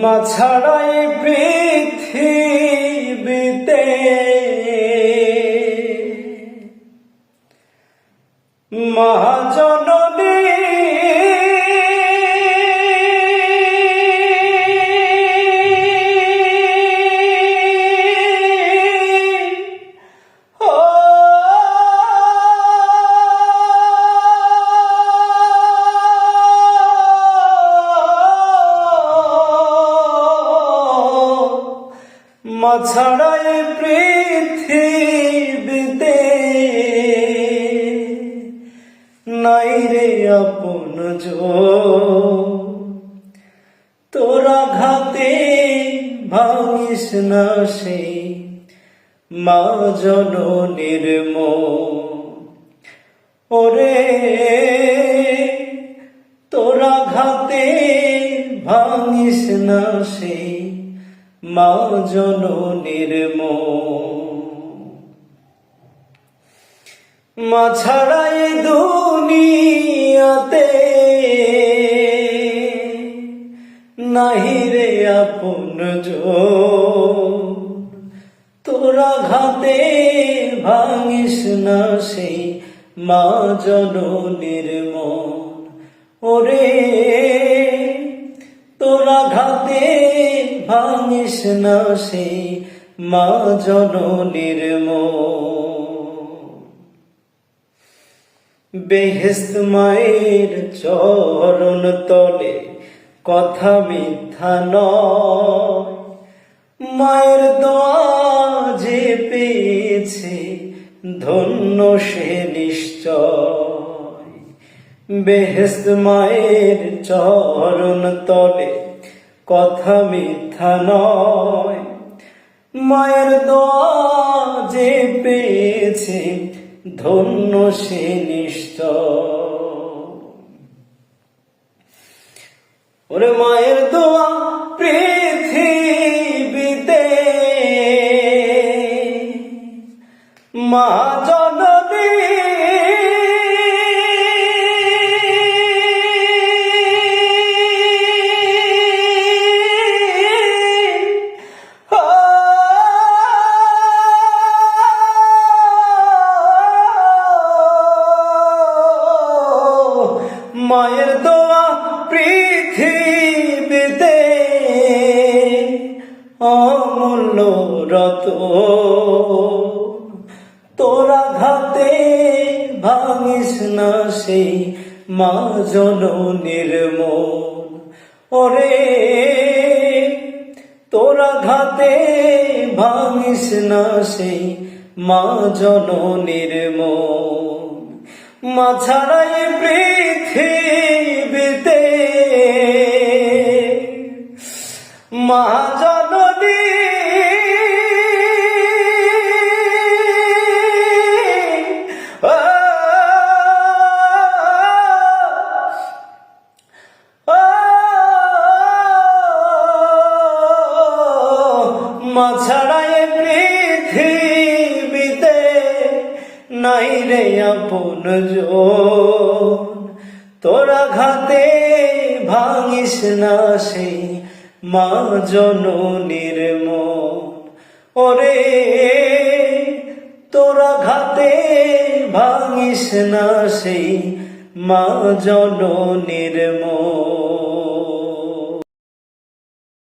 মা ছাড়াই পৃথিবীতে মাছাড়াই পৃথিবীতে নাই রে আপন তোরা ঘাতে ভাঙিস না সে মা জননীর ওরে, তোরা ঘাতে ভাঙিস না সে মা জননীর মা ছাড়াই দুনিয়াতে নাহি রে আপন তোরা ঘাতে ভাঙিস না সেই মা জননীর ওরে তোরা ঘাতে ভাঙিস না সেই মা জননীর বেহেস্ত মায়ের চরণ তলে কথা মিথ্যা মায়ের দোয়া যে পেয়েছে, ধন্য সে নিশ্চয়। বেহেস্ত মায়ের চরণ তলে, কথা মিথ্যা নয়। মায়ের দোয়া যে পেয়েছে, ধন্য সে নিষ্ঠ। ওরে মায়ের দোয়া পৃথিবীতে, মা মায়ের দোয়া পৃথিবীতে। অমূল্য রত। তোরা ঘাতে ভাঙিস না সেই মা জননীর মন ওরে, তোরা ঘাতে ভাঙিস না সেই মা জননীর মন মা ছাড়াই পৃথিবীতে মা জননী আপন তোরা ঘাতে ভাঙিস না সেই মা জননীর মন। ওরে, তোরা ঘাতে ভাঙিস না সেই মা জননীর মন।